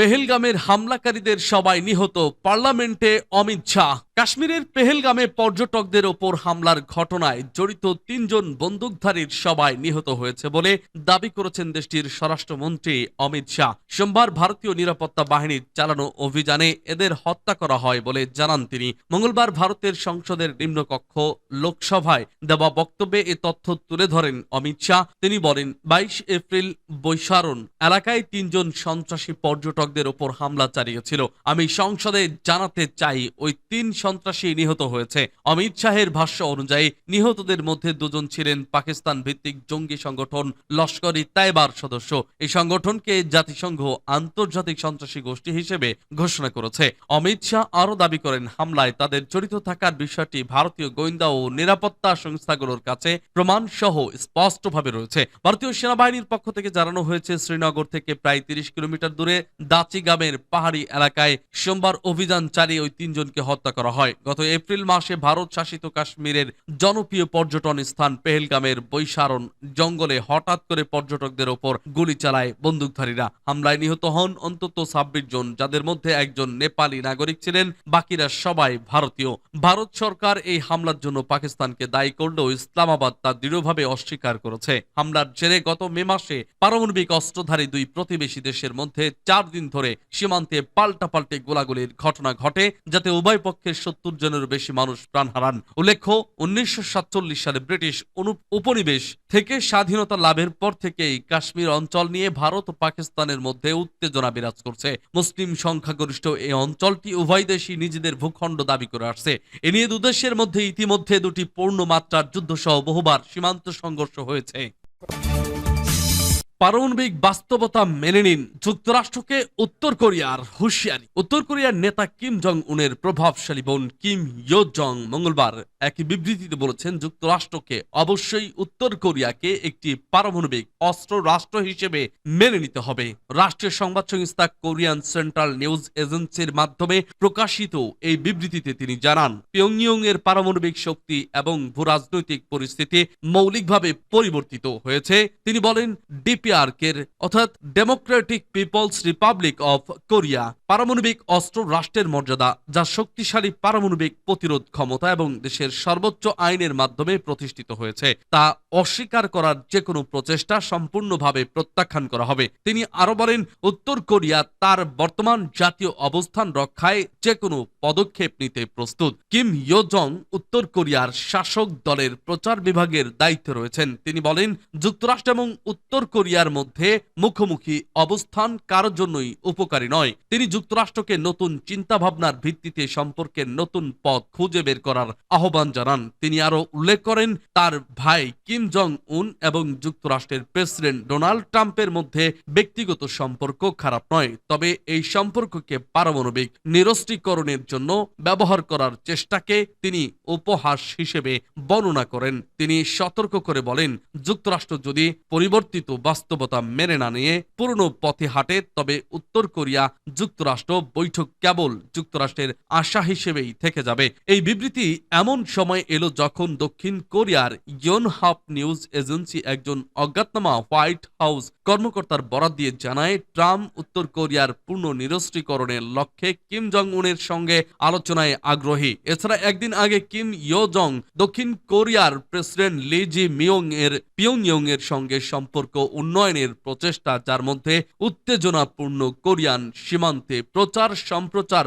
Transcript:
পেহেলগামের হামলাকারীদের সবাই নিহত পার্লামেন্টে অমিত শাহ। কাশ্মীরের পেহেলগামে পর্যটকদের ওপর হামলার ঘটনায় জড়িত তিনজন বন্দুকধারীর সবাই নিহত হয়েছে বলে দাবি করেছেন দেশটির স্বরাষ্ট্রমন্ত্রী অমিত শাহ। সোমবার ভারতীয় নিরাপত্তা বাহিনীর চালানো অভিযানে এদের হত্যা করা হয় বলে জানান তিনি। মঙ্গলবার ভারতের সংসদের নিম্নকক্ষ লোকসভায় দেওয়া বক্তব্যে এ তথ্য তুলে ধরেন অমিত শাহ। তিনি বলেন, বাইশ এপ্রিল বৈশারণ এলাকায় তিনজন সন্ত্রাসী পর্যটকদের ওপর হামলা চালিয়েছিল। আমি সংসদে জানাতে চাই, ওই তিন সন্ত্রাসী নিহত হয়েছে। অমিত শাহের ভাষ্য অনুযায়ী, নিহতদের মধ্যে দুজন ছিলেন পাকিস্তান ভিত্তিক জঙ্গি সংগঠন লস্করি তাইবার সদস্য। এই সংগঠনকে জাতিসংঘ আন্তর্জাতিক সন্ত্রাসী গোষ্ঠী হিসেবে ঘোষণা করেছে। অমিত শাহ আরও দাবি করেন, হামলায় তাদের জড়িত থাকার বিষয়টি ভারতীয় গোয়েন্দা ও নিরাপত্তা সংস্থাগুলোর কাছে প্রমাণ সহ স্পষ্টভাবে রয়েছে। ভারতীয় সেনাবাহিনীর পক্ষ থেকে জানানো হয়েছে, শ্রীনগর থেকে প্রায় তিরিশ কিলোমিটার দূরে দাচিগামের পাহাড়ি এলাকায় সোমবার অভিযান চালিয়ে ওই তিনজনকে হত্যা করা হয়। গত এপ্রিল মাসে ভারত শাসিত কাশ্মীরের জনপ্রিয় পর্যটন স্থান পেহেলগামের বৈশারণ জঙ্গলে হঠাৎ করে পর্যটকদের ওপর গুলি চালায় বন্দুকধারীরা। হামলায় নিহত হন অন্তত ছাব্বিশ জন, যাদের মধ্যে একজন নেপালি নাগরিক ছিলেন, বাকিরা সবাই ভারতীয়। ভারত সরকার এই হামলার জন্য পাকিস্তানকে দায়ী করলেও ইসলামাবাদ তা দৃঢ়ভাবে অস্বীকার করেছে। হামলার জেরে গত মে মাসে পারমাণবিক অস্ত্রধারী দুই প্রতিবেশী দেশের মধ্যে চার দিন ধরে সীমান্তে পাল্টাপাল্টে গোলাগুলির ঘটনা ঘটে, যাতে উভয় পক্ষের সত্তর জনেরও বেশি মানুষ প্রাণ হারান। উল্লেখ্য, উনিশশো সালে ব্রিটিশ উপনিবেশ থেকে স্বাধীনতা লাভের পর থেকেই কাশ্মীর অঞ্চল নিয়ে ভারত ও পাকিস্তানের মধ্যে উত্তেজনা বিরাজ করছে। মুসলিম সংখ্যাগরিষ্ঠ এই অঞ্চলটি উভয় দেশই নিজেদের ভূখণ্ড দাবি করে আসছে। এ নিয়ে দুদেশের মধ্যে ইতিমধ্যে দুটি পূর্ণ মাত্রার যুদ্ধ সহ বহুবার সীমান্ত সংঘর্ষ হয়েছে। পারমাণবিক বাস্তবতা মেনে নিন। যুক্তরাষ্ট্রকে উত্তর কোরিয়ার হুঁশিয়ারি। উত্তর কোরিয়ার নেতা কিম জং উনের প্রভাবশালী বোন কিম ইয়ো জং মঙ্গলবার এক বিবৃতিতে বলেছেন, যুক্তরাষ্ট্রকে অবশ্যই উত্তর কোরিয়াকে একটি পারমাণবিক অস্ত্র রাষ্ট্র হিসেবে মেনে নিতে হবে। রাষ্ট্রীয় সংবাদ সংস্থা কোরিয়ান সেন্ট্রাল নিউজ এজেন্সির মাধ্যমে প্রকাশিত এই বিবৃতিতে তিনি জানান পিয়ংইয়ং এর পারমাণবিক শক্তি এবং ভূরাজনৈতিক পরিস্থিতি মৌলিকভাবে পরিবর্তিত হয়েছে। তিনি বলেন ডিপিআরকের অর্থাৎ democratic people's republic of Korea পারমাণবিক অস্ত্র রাষ্ট্রের মর্যাদা যা শক্তিশালী পারমাণবিক প্রতিরোধ ক্ষমতা এবং দেশের সর্বোচ্চ আইনের মাধ্যমে প্রতিষ্ঠিত হয়েছে। তা অস্বীকার করার যে কোনো প্রচেষ্টা সম্পূর্ণভাবে প্রত্যাখ্যান করা হবে। তিনি আরও বলেন, উত্তর কোরিয়া তার বর্তমান জাতীয় অবস্থান রক্ষায় যে কোনো পদক্ষেপ নিতে প্রস্তুত। কিম ইয়োজং উত্তর কোরিয়ার শাসক দলের প্রচার বিভাগের দায়িত্বে রয়েছেন। তিনি বলেন, যুক্তরাষ্ট্র এবং উত্তর কোরিয়ার মধ্যে মুখোমুখি অবস্থান কারোর জন্যই উপকারী নয়। তিনি যুক্তরাষ্ট্রকে নতুন চিন্তাভাবনার ভিত্তিতে সম্পর্কের নতুন পথ খুঁজে বের করার আহ্বান জানান। তিনি আরও উল্লেখ করেন, তার ভাই কিম জং উন এবং যুক্তরাষ্ট্রের প্রেসিডেন্ট ডোনাল্ড ট্রাম্পের মধ্যে ব্যক্তিগত সম্পর্ক খারাপ নয়, তবে এই সম্পর্ককে পারমাণবিক নিরস্ত্রীকরণের জন্য ব্যবহার করার চেষ্টাকে তিনি উপহাস হিসেবে বর্ণনা করেন। তিনি সতর্ক করে বলেন, যুক্তরাষ্ট্র যদি পরিবর্তিত বাস্তবতা মেনে না নিয়ে পুরনো পথে হাঁটে, তবে উত্তর কোরিয়া যুক্তরাষ্ট্র বৈঠক কেবল যুক্তরাষ্ট্রের আশা হিসেবেই থেকে যাবে। এই বিবৃতি এমন সময় এলো যখন দক্ষিণ কোরিয়ার ইয়নহাপ নিউজ এজেন্সি একজন অজ্ঞাতনামা হোয়াইট হাউস কর্মকর্তার বরাত দিয়ে জানায়, ট্রাম্প উত্তর কোরিয়ার পূর্ণ নিরস্ত্রীকরণের লক্ষ্যে কিম জং উনের সঙ্গে আলোচনায় আগ্রহী। এছাড়া একদিন আগে কিম ইয়ো জং দক্ষিণ কোরিয়ার প্রেসিডেন্ট লি জি মিয়ং এর পিয়ংইয়ং এর সঙ্গে সম্পর্ক উন্নয়নের প্রচেষ্টা, যার মধ্যে উত্তেজনাপূর্ণ কোরিয়ান সীমান্তে প্রচার সম্প্রচার